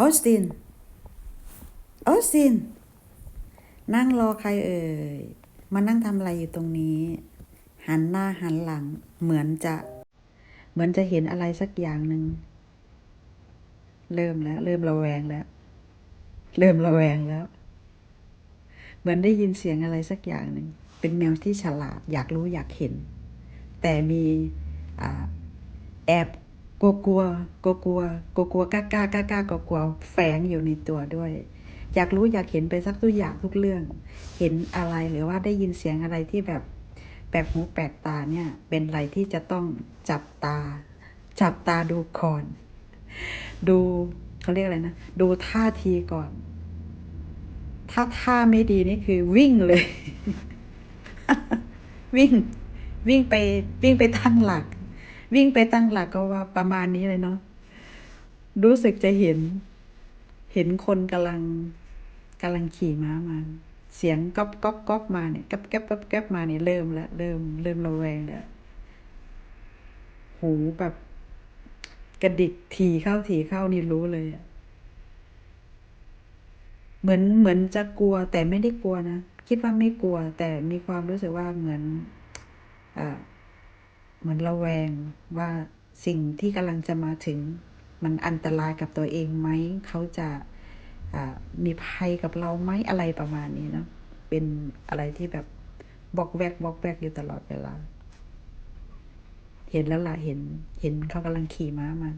ออสติน ออสติน นั่งรอใครเอ่ย มานั่งทำอะไรอยู่ตรงนี้ หันหน้าหันหลัง เหมือนจะ เหมือนจะเห็นอะไรสักอย่างหนึ่ง เริ่มแล้ว เริ่มระแวงแล้ว เริ่มระแวงแล้ว เหมือนได้ยินเสียงอะไรสักอย่างหนึ่ง เป็นแมวที่ฉลาด อยากรู้อยากเห็น แต่มีอแอบ กลัวกลัวกลัวกลัวกลัวกลัวกล้ากล้ากล้ากล้ากลัวกลัวแฝงอยู่ในตัวด้วย อยากรู้อยากเห็นไปสักทุกอย่างทุกเรื่อง เห็นอะไรหรือว่าได้ยินเสียงอะไรที่แบบแปลกหูแปลกตาเนี่ย เป็นอะไรที่จะต้องจับตา จับตาดูก่อน ดูเขาเรียกอะไรนะ ดูท่าทีก่อน ถ้าท่าไม่ดีนี่คือวิ่งเลย วิ่ง วิ่งไปวิ่งไปตั้งหลัก วิ่งไปตั้งหลักก็ว่าประมาณนี้เลยเนาะรู้สึกจะเห็น เห็นคนกำลังกำลังขี่ม้ามาเสียงก๊อบก๊อบก๊อบมาเนี่ยก๊อบแก๊บก๊อบแก๊บมาเนี่ยเริ่มแล้วเริ่มเริ่มระแวงแล้วหูแบบกระดิกทีเข้าทีเข้านี่รู้เลยอะเหมือนเหมือนจะกลัวแต่ไม่ได้กลัวนะ คิดว่าไม่กลัว แต่มีความรู้สึกว่าเหมือนอ่า เหมือนระแวงว่าสิ่งที่กำลังจะมาถึง มันอันตรายกับตัวเองไหม เขาจะมีภัยกับเราไหมอะไรประมาณนี้เนาะเป็นอะไรที่แบบบอกแวกบอกแวกอยู่ตลอดเวลา เห็นแล้วล่ะเห็น เห็นเขากำลังขี่ม้ามา